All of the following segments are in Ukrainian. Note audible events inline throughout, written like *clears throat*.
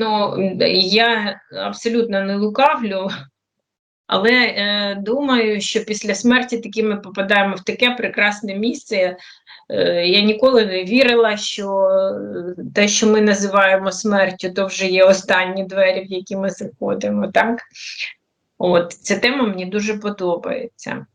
ну, я абсолютно не лукавлю, але е, думаю, що після смерті таки ми попадаємо в таке прекрасне місце. Е, я ніколи не вірила, що е, те, що ми називаємо смертю, то вже є останні двері, в які ми заходимо. Так? От, ця тема мені дуже подобається.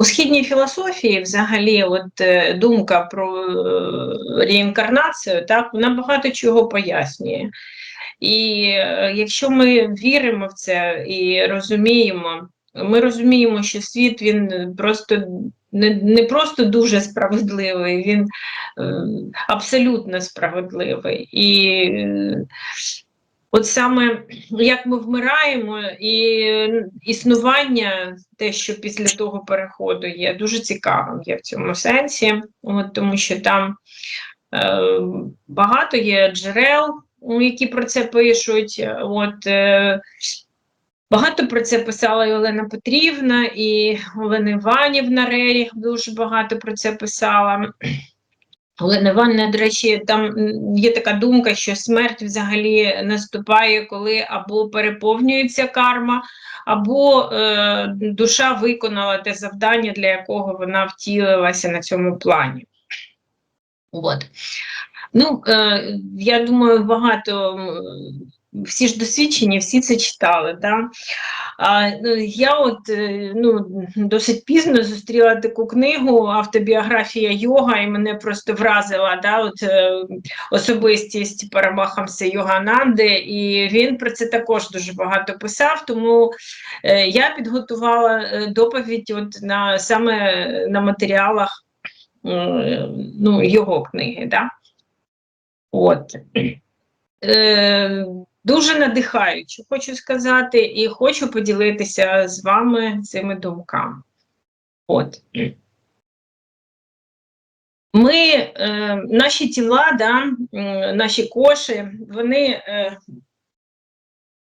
У східній філософії, взагалі, от е, думка про е, реінкарнацію, так, вона багато чого пояснює. І е, якщо ми віримо в це і розуміємо, ми розуміємо, що світ він просто не, не просто дуже справедливий, він абсолютно справедливий. І От саме як ми вмираємо, і існування, те, що після того переходу є, дуже цікавим є в цьому сенсі, от, тому що там е, багато є джерел, які про це пишуть. От, е, Багато про це писала і Олена Петрівна, і Олена Іванівна Реріх дуже багато про це писала. Олена Івановна, до речі, там є така думка, що смерть взагалі наступає, коли або переповнюється карма, або е, душа виконала те завдання, для якого вона втілилася на цьому плані. От. Ну, е, я думаю, багато всі ж досвідчені, всі це читали. Да? А, ну, Я от е, ну, досить пізно зустріла таку книгу Автобіографія йога, і мене просто вразила да, от, е, особистість Парамахамса Йогананди, і він про це також дуже багато писав, тому е, я підготувала доповідь от на, саме на матеріалах ну, його книги. Да? От. Дуже надихаюче, хочу сказати, і хочу поділитися з вами цими думками. От. Ми, е, наші тіла, да, наші коші, вони, е,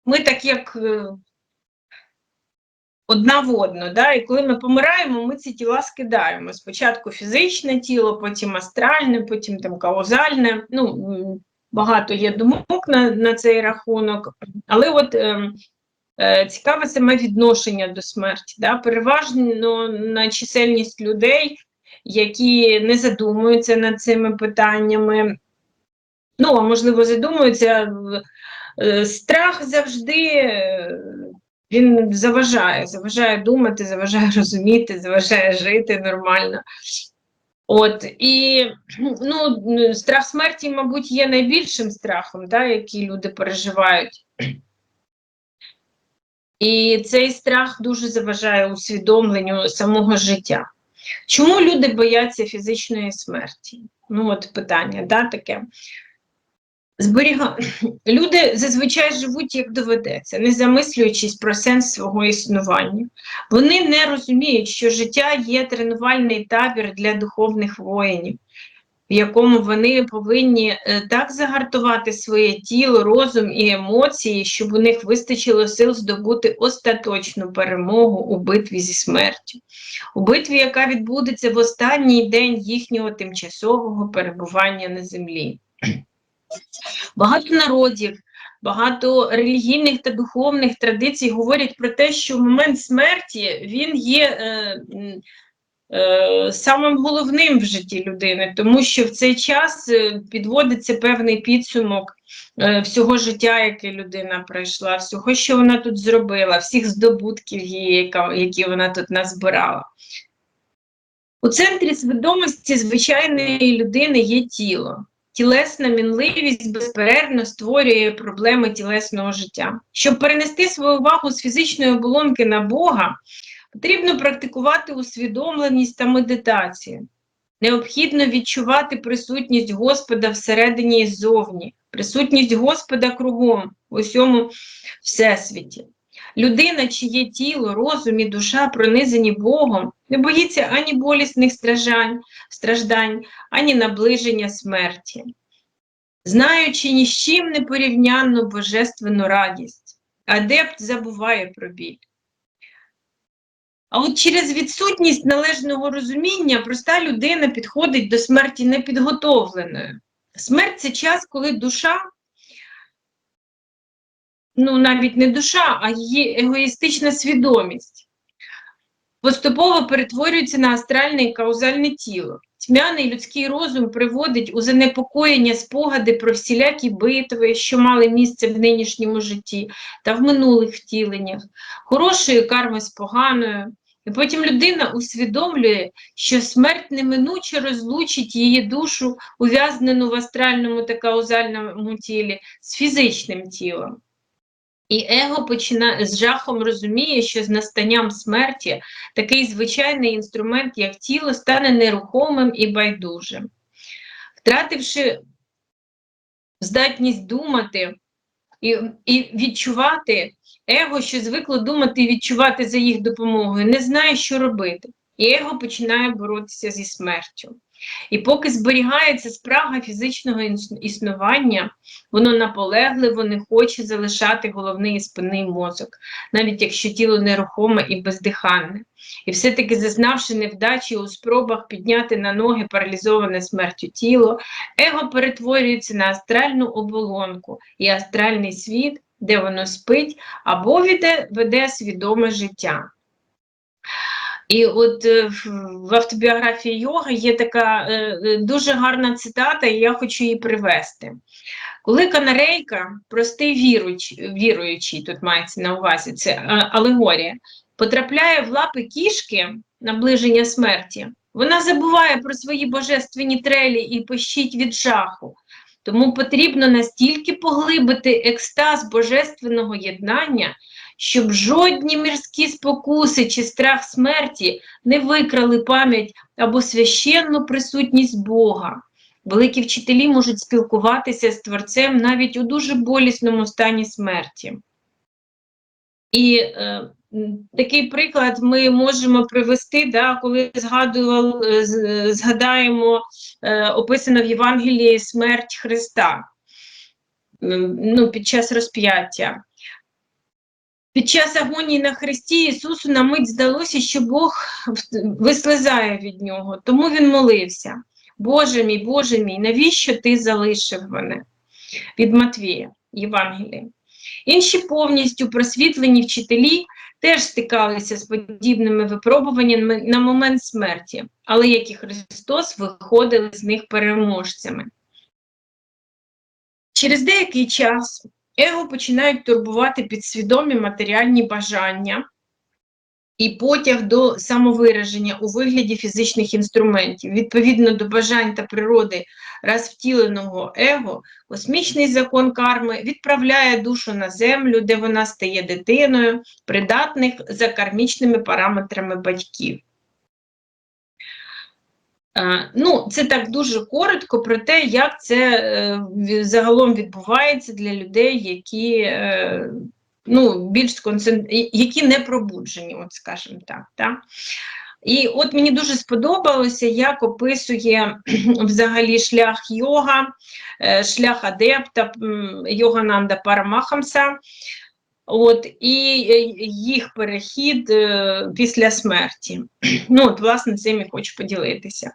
ми так як е, одна в одну, да, і коли ми помираємо, ми ці тіла скидаємо. Спочатку фізичне тіло, потім астральне, потім там каузальне. ну, багато є думок на на цей рахунок, але от е, е, цікаве саме відношення до смерті. Да? Переважно на чисельність людей, які не задумуються над цими питаннями, ну, а можливо, задумуються, е, страх завжди. Е, він заважає, заважає думати, заважає *laughs* розуміти, заважає жити нормально. От і ну, страх смерті, мабуть, є найбільшим страхом, да, який люди переживають. І цей страх дуже заважає усвідомленню самого життя. Чому люди бояться фізичної смерті? Ну, от питання, да, таке. Зберіга... Люди зазвичай живуть як доведеться, не замислюючись про сенс свого існування. Вони не розуміють, що життя є тренувальний табір для духовних воїнів, в якому вони повинні е, так загартувати своє тіло, розум і емоції, щоб у них вистачило сил здобути остаточну перемогу у битві зі смертю, у битві, яка відбудеться в останній день їхнього тимчасового перебування на землі. Багато народів, багато релігійних та духовних традицій говорять про те, що в момент смерті він є е, е, самим головним в житті людини, тому що в цей час е, підводиться певний підсумок е, всього життя, яке людина пройшла, всього, що вона тут зробила, всіх здобутків, які вона тут назбирала. У центрі свідомості звичайної людини є тіло тілесна мінливість безперервно створює проблеми тілесного життя. Щоб перенести свою увагу з фізичної оболонки на Бога, потрібно практикувати усвідомленість та медитацію. Необхідно відчувати присутність Господа всередині і ззовні, присутність Господа кругом в усьому всесвіті. Людина, чиє тіло, розум і душа пронизані Богом, не боїться ані болісних страждань, страждань, ані наближення смерті, знаючи ні з чим не порівнянну божественну радість, адепт забуває про біль. А от через відсутність належного розуміння проста людина підходить до смерті непідготовленою. Смерть це час, коли душа, ну навіть не душа, а її егоїстична свідомість поступово перетворюється на астральне і каузальне тіло. Тьмяний людський розум приводить у занепокоєння спогади про всілякі битви, що мали місце в нинішньому житті та в минулих втіленнях, хорошою карми з поганою. І потім людина усвідомлює, що смерть неминуче розлучить її душу, ув'язнену в астральному та каузальному тілі, з фізичним тілом. І его починає з жахом розуміє, що з настанням смерті такий звичайний інструмент, як тіло, стане нерухомим і байдужим. Втративши здатність думати і, і відчувати, его, що звикло думати і відчувати за їх допомогою, не знає, що робити. І его починає боротися зі смертю. І поки зберігається спрага фізичного існування, воно наполегливо не хоче залишати головний і спинний мозок, навіть якщо тіло нерухоме і бездиханне. І все-таки, зазнавши невдачі у спробах підняти на ноги паралізоване смертю тіло, его перетворюється на астральну оболонку і астральний світ, де воно спить, або веде, веде свідоме життя. І от е, в автобіографії йога є така е, е, дуже гарна цитата, і я хочу її привести. Коли канарейка, простий віруючий, віруючий, тут мається на увазі, це алегорія, потрапляє в лапи кішки наближення смерті, вона забуває про свої божественні трелі і пощить від жаху. Тому потрібно настільки поглибити екстаз божественного єднання, щоб жодні мирські спокуси чи страх смерті не викрали пам'ять або священну присутність Бога. Великі вчителі можуть спілкуватися з Творцем навіть у дуже болісному стані смерті. І е, такий приклад ми можемо привести, да, коли згадували, згадаємо е, описано в Євангелії смерть Христа ну, під час розп'яття. Під час агонії на Христі Ісусу на мить здалося, що Бог вислизає від нього, тому Він молився. Боже мій, Боже мій, навіщо ти залишив мене? Від Матвія, Євангелія. Інші повністю просвітлені вчителі теж стикалися з подібними випробуваннями на момент смерті, але як і Христос виходили з них переможцями. Через деякий час Его починають турбувати підсвідомі матеріальні бажання і потяг до самовираження у вигляді фізичних інструментів. Відповідно до бажань та природи раз втіленого его, космічний закон карми відправляє душу на землю, де вона стає дитиною, придатних за кармічними параметрами батьків. Е, ну, Це так дуже коротко про те, як це е, загалом відбувається для людей, які е, ну, більш концентр... які не пробуджені, от скажімо так. так. І от мені дуже сподобалося, як описує *clears throat* взагалі шлях йога, шлях адепта Йогананда Парамахамса, от, і їх перехід після смерті. *clears throat* Ну, от, власне, цим я хочу поділитися.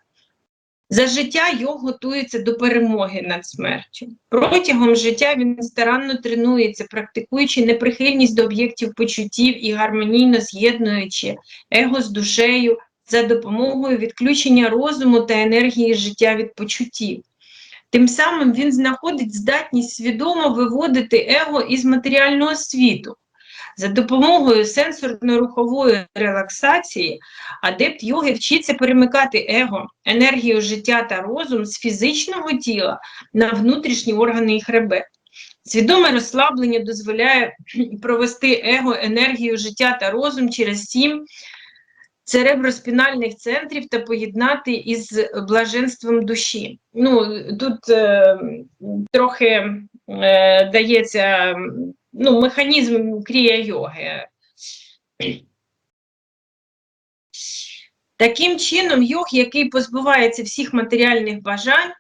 За життя йог готується до перемоги над смертю. Протягом життя він старанно тренується, практикуючи неприхильність до об'єктів почуттів і гармонійно з'єднуючи его з душею за допомогою відключення розуму та енергії життя від почуттів. Тим самим він знаходить здатність свідомо виводити его із матеріального світу. За допомогою сенсорно-рухової релаксації адепт йоги вчиться перемикати его, енергію життя та розум з фізичного тіла на внутрішні органи і хребет. Свідоме розслаблення дозволяє *clears throat* провести его, енергію життя та розум через сім цереброспінальних центрів та поєднати із блаженством душі. Ну, Тут е, трохи е, дається ну, механізм крія йоги. Таким чином, йог, який позбувається всіх матеріальних бажань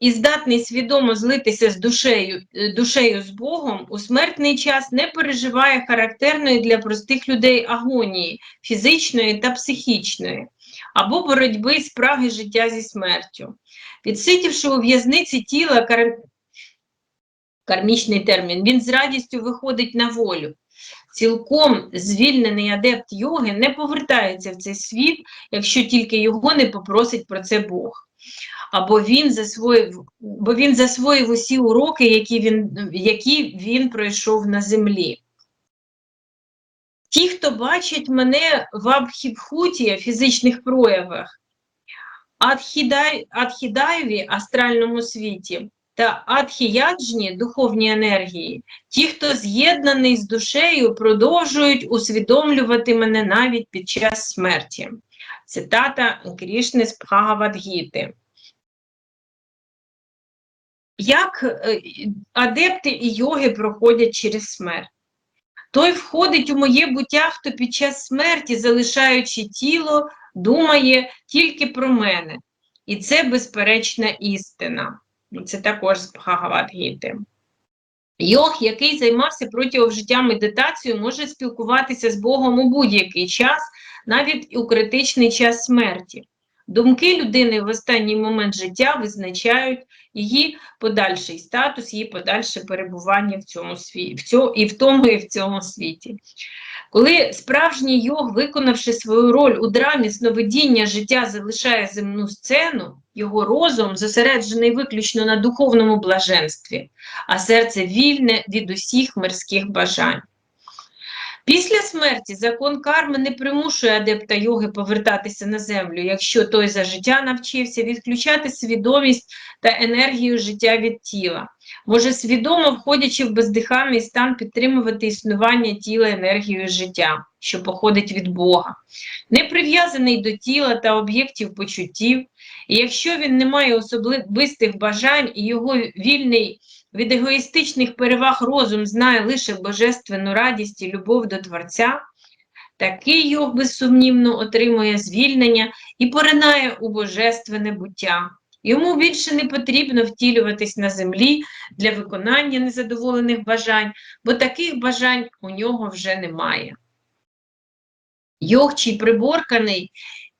і здатний свідомо злитися з душею, душею з Богом, у смертний час не переживає характерної для простих людей агонії, фізичної та психічної. або боротьби з праги життя зі смертю. Відсидівши у в'язниці тіла. Кармічний термін, він з радістю виходить на волю. Цілком звільнений адепт йоги не повертається в цей світ, якщо тільки його не попросить про це Бог. Або він засвоїв, бо він засвоїв усі уроки, які він, які він пройшов на землі. Ті, хто бачить мене в Абхібхуті, фізичних проявах, Адхідай, Адхідаєві, астральному світі, та Адхіяджні, духовні енергії, ті, хто з'єднаний з душею, продовжують усвідомлювати мене навіть під час смерті. Цитата Крішни з Бхагавадгіти. Як е, адепти і йоги проходять через смерть? Той входить у моє буття, хто під час смерті, залишаючи тіло, думає тільки про мене. І це безперечна істина. Це також з Бхагавадгіти. Йог, який займався протягом життя медитацією, може спілкуватися з Богом у будь-який час, навіть у критичний час смерті. Думки людини в останній момент життя визначають її подальший статус, її подальше перебування в цьому світі, в цьому, і в тому, і в цьому світі. Коли справжній йог, виконавши свою роль у драмі сновидіння життя, залишає земну сцену, його розум зосереджений виключно на духовному блаженстві, а серце вільне від усіх мирських бажань. Після смерті закон карми не примушує адепта йоги повертатися на землю, якщо той за життя навчився відключати свідомість та енергію життя від тіла, може свідомо, входячи в бездихальний стан, підтримувати існування тіла енергією життя, що походить від Бога, не прив'язаний до тіла та об'єктів почуттів, і якщо він не має особистих бажань і його вільний від егоїстичних переваг розум знає лише божественну радість і любов до Творця, такий йог безсумнівно отримує звільнення і поринає у божественне буття. Йому більше не потрібно втілюватись на землі для виконання незадоволених бажань, бо таких бажань у нього вже немає. Йог, чий приборканий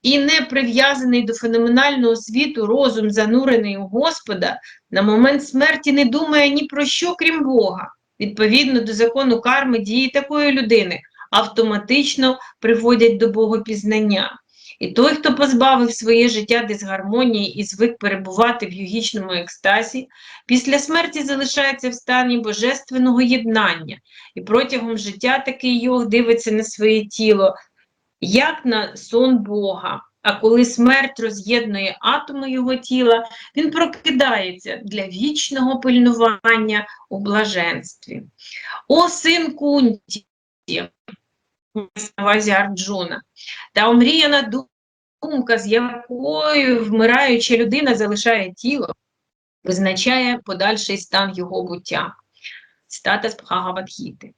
і не прив'язаний до феноменального світу розум, занурений у Господа, на момент смерті не думає ні про що, крім Бога. Відповідно до закону карми, дії такої людини автоматично приводять до богопізнання. І той, хто позбавив своє життя дисгармонії і звик перебувати в йогічному екстазі, після смерті залишається в стані божественного єднання, і протягом життя такий йог дивиться на своє тіло, як на сон Бога. А коли смерть роз'єднує атоми його тіла, він прокидається для вічного пильнування у блаженстві. О син Кунті, на увазі Арджуна, та омріяна думка, з якою вмираюча людина залишає тіло, визначає подальший стан його буття. Стата з Бхагавадгіти.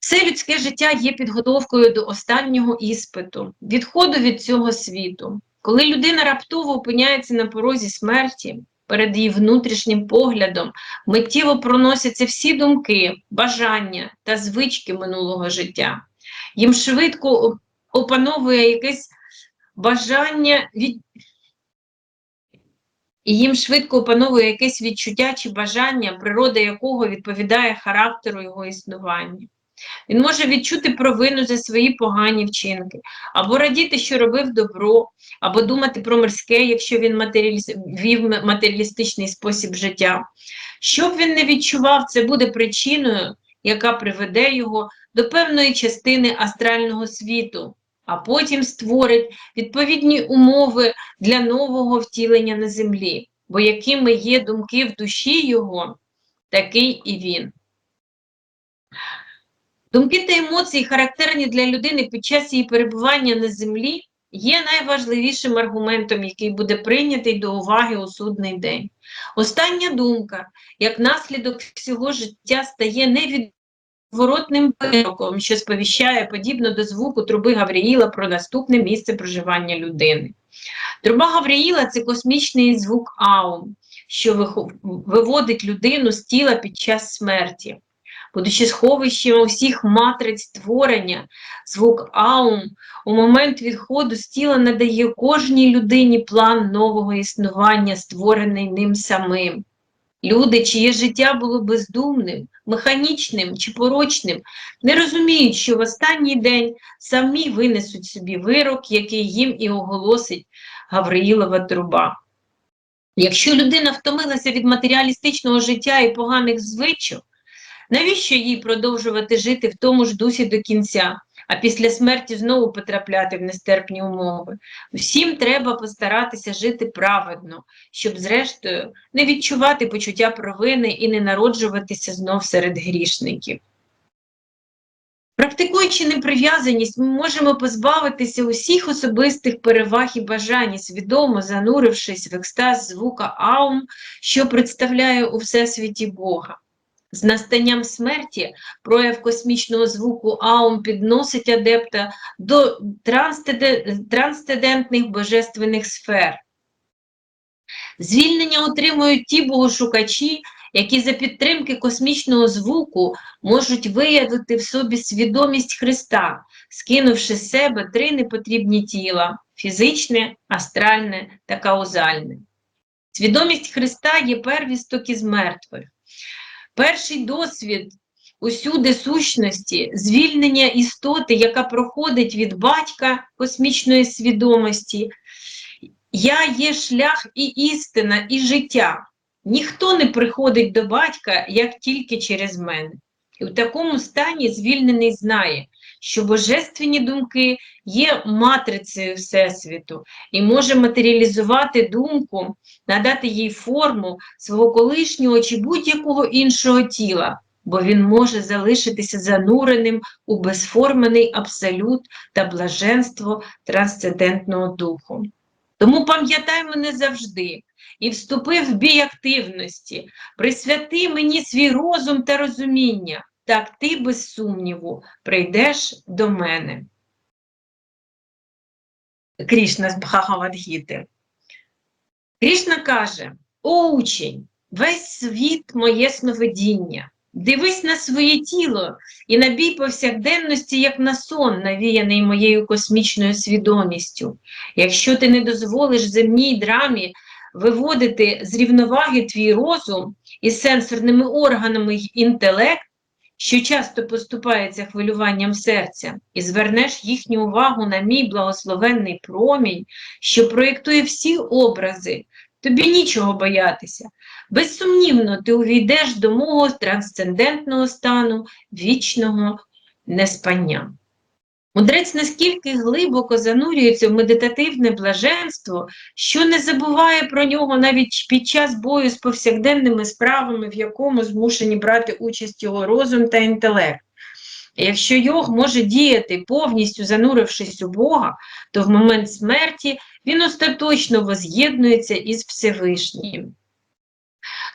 Все людське життя є підготовкою до останнього іспиту, відходу від цього світу. Коли людина раптово опиняється на порозі смерті, перед її внутрішнім поглядом миттєво проносяться всі думки, бажання та звички минулого життя. Їм швидко опановує якесь бажання від. І їм швидко опановує якесь відчуття чи бажання, природа якого відповідає характеру його існування. Він може відчути провину за свої погані вчинки, або радіти, що робив добро, або думати про мирське, якщо він вів матеріалістичний спосіб життя. Що б він не відчував, це буде причиною, яка приведе його до певної частини астрального світу, а потім створить відповідні умови для нового втілення на землі, бо якими є думки в душі його, такий і він. Думки та емоції, характерні для людини під час її перебування на землі, є найважливішим аргументом, який буде прийнятий до уваги у судний день. Остання думка, як наслідок всього життя, стає невідворотним вироком, що сповіщає подібно до звуку труби Гавріїла про наступне місце проживання людини. Труба Гавріїла це космічний звук Аум, що виводить людину з тіла під час смерті. Будучи сховищем усіх матриць творення, звук Аум у момент відходу з тіла надає кожній людині план нового існування, створений ним самим. Люди, чиє життя було бездумним, механічним чи порочним, не розуміють, що в останній день самі винесуть собі вирок, який їм і оголосить Гавриїлова труба. Якщо людина втомилася від матеріалістичного життя і поганих звичок, навіщо їй продовжувати жити в тому ж дусі до кінця, а після смерті знову потрапляти в нестерпні умови? Всім треба постаратися жити праведно, щоб, зрештою, не відчувати почуття провини і не народжуватися знов серед грішників. Практикуючи неприв'язаність, ми можемо позбавитися усіх особистих переваг і бажань, свідомо занурившись в екстаз звука Аум, що представляє у всесвіті Бога. З настанням смерті прояв космічного звуку Аум підносить адепта до трансцендентних божественних сфер. Звільнення отримують ті богошукачі, які за підтримки космічного звуку можуть виявити в собі свідомість Христа, скинувши з себе три непотрібні тіла фізичне, астральне та каузальне. Свідомість Христа є первісток із мертвих. Перший досвід усюди сущності, звільнення істоти, яка проходить від батька космічної свідомості. Я є шлях і істина, і життя. Ніхто не приходить до батька, як тільки через мене. І в такому стані звільнений знає, що божественні думки є матрицею Всесвіту і може матеріалізувати думку, надати їй форму свого колишнього чи будь-якого іншого тіла, бо він може залишитися зануреним у безформений абсолют та блаженство трансцендентного духу. Тому пам'ятай мене завжди і вступи в бій активності, присвяти мені свій розум та розуміння, так ти, без сумніву, прийдеш до мене. Крішна з Бхагавадгіти. Крішна каже: О учень, весь світ моє сновидіння. Дивись на своє тіло і на бій повсякденності, як на сон, навіяний моєю космічною свідомістю. Якщо ти не дозволиш земній драмі виводити з рівноваги твій розум із сенсорними органами й інтелект, що часто поступається хвилюванням серця, і звернеш їхню увагу на мій благословенний промінь, що проєктує всі образи, тобі нічого боятися. Безсумнівно, ти увійдеш до мого трансцендентного стану вічного неспання. Мудрець наскільки глибоко занурюється в медитативне блаженство, що не забуває про нього навіть під час бою з повсякденними справами, в якому змушені брати участь його розум та інтелект. Якщо йог може діяти повністю занурившись у Бога, то в момент смерті він остаточно воз'єднується із Всевишнім.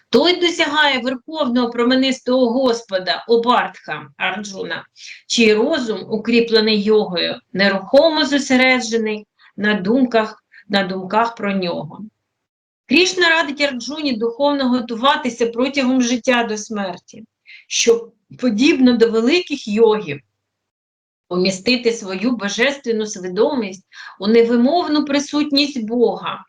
Той досягає верховного променистого Господа Обартха Арджуна, чий розум, укріплений йогою, нерухомо зосереджений на думках на думках про нього. Крішна радить Арджуні духовно готуватися протягом життя до смерті, щоб, подібно до великих йогів, помістити свою божественну свідомість у невимовну присутність Бога.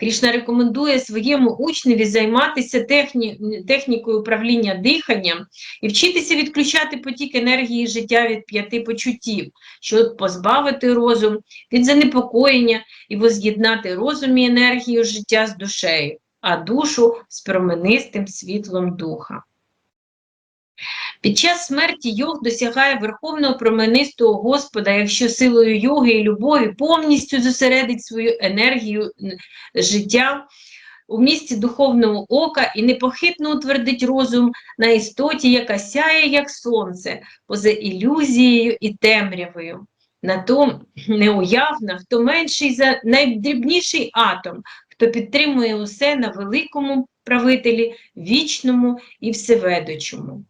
Крішна рекомендує своєму учневі займатися техні... технікою управління диханням і вчитися відключати потік енергії життя від п'яти почуттів, щоб позбавити розум від занепокоєння і воз'єднати розум і енергію життя з душею, а душу з променистим світлом духа. Під час смерті йог досягає верховного променистого Господа, якщо силою йоги і любові повністю зосередить свою енергію життя у місці духовного ока і непохитно утвердить розум на істоті, яка сяє, як сонце, поза ілюзією і темрявою. На том неуявна, хто менший за найдрібніший атом, хто підтримує усе на великому правителі, вічному і всеведучому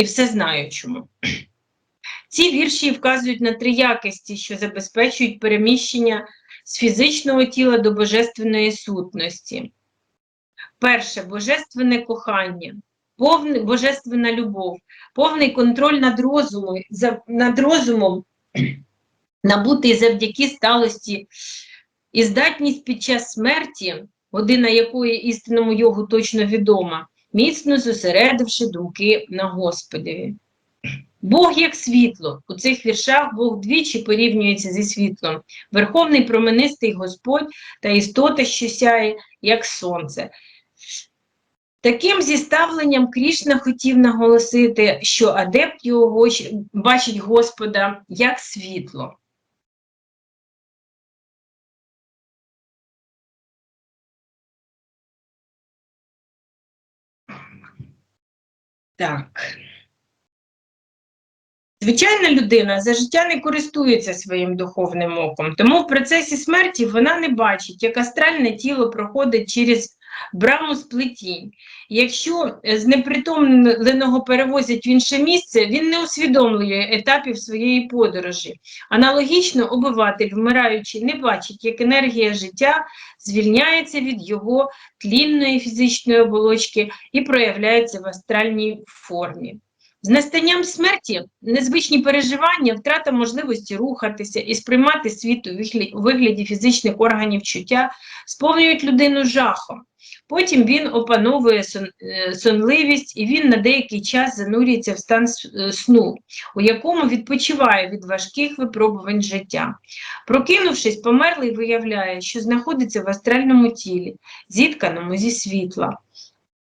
і все знаючому. Ці вірші вказують на три якості, що забезпечують переміщення з фізичного тіла до божественної сутності. Перше божественне кохання. повний божественна любов, повний контроль над розумом, над розумом набутий завдяки сталості і здатність під час смерті, година якої істинному йогу точно відома, міцно зосередивши думки на Господеві. Бог як світло. У цих віршах Бог двічі порівнюється зі світлом. Верховний променистий Господь та істота, що сяє, як сонце. Таким зіставленням Крішна хотів наголосити, що адепт його бачить Господа як світло. Так. Звичайна людина за життя не користується своїм духовним оком, тому в процесі смерті вона не бачить, як астральне тіло проходить через браму сплетінь. Якщо е, знепритомленого перевозять в інше місце, він не усвідомлює етапів своєї подорожі. Аналогічно, обиватель, вмираючи, не бачить, як енергія життя звільняється від його тлінної фізичної оболочки і проявляється в астральній формі. З настанням смерті незвичні переживання, втрата можливості рухатися і сприймати світ у вигляді фізичних органів чуття сповнюють людину жахом. Потім він опановує сон, е, сонливість і він на деякий час занурюється в стан е, сну, у якому відпочиває від важких випробувань життя. Прокинувшись, померлий виявляє, що знаходиться в астральному тілі, зітканому зі світла.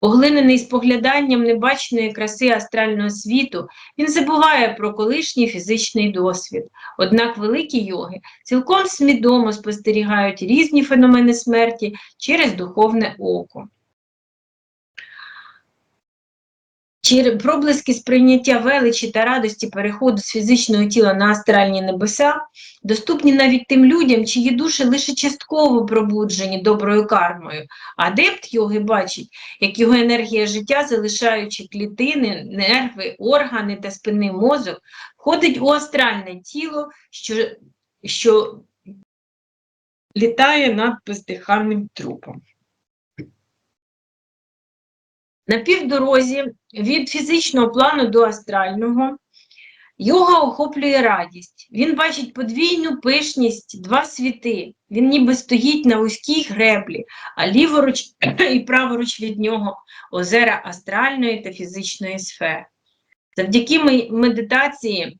Поглинений спогляданням небаченої краси астрального світу, він забуває про колишній фізичний досвід. Однак великі йоги цілком свідомо спостерігають різні феномени смерті через духовне око. Чир- Проблиски сприйняття величі та радості переходу з фізичного тіла на астральні небеса доступні навіть тим людям, чиї душі лише частково пробуджені доброю кармою. Адепт йоги бачить, як його енергія життя, залишаючи клітини, нерви, органи та спинний мозок, входить у астральне тіло, що, що літає над бездиханним трупом. На півдорозі від фізичного плану до астрального йога охоплює радість. Він бачить подвійну пишність, два світи. Він ніби стоїть на вузькій греблі, а ліворуч *clears throat* і праворуч від нього озера астральної та фізичної сфери. Завдяки медитації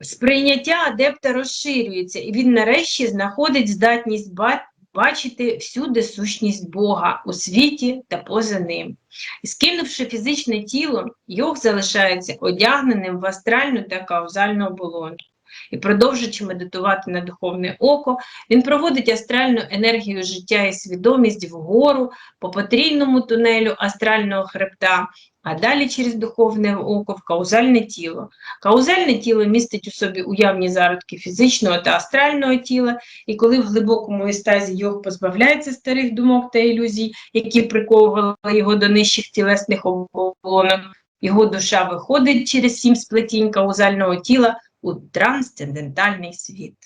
сприйняття адепта розширюється, і він нарешті знаходить здатність бачити всюди сущність Бога у світі та поза ним. І скинувши фізичне тіло, йог залишається одягненим в астральну та каузальну оболонку. І продовжуючи медитувати на духовне око, він проводить астральну енергію життя і свідомість вгору по потрійному тунелю астрального хребта, а далі через духовне око в каузальне тіло. Каузальне тіло містить у собі уявні зародки фізичного та астрального тіла, і коли в глибокому естазі йог позбавляється старих думок та ілюзій, які приковували його до нижчих тілесних оболонок, його душа виходить через сім сплетінь каузального тіла у трансцендентальний світ.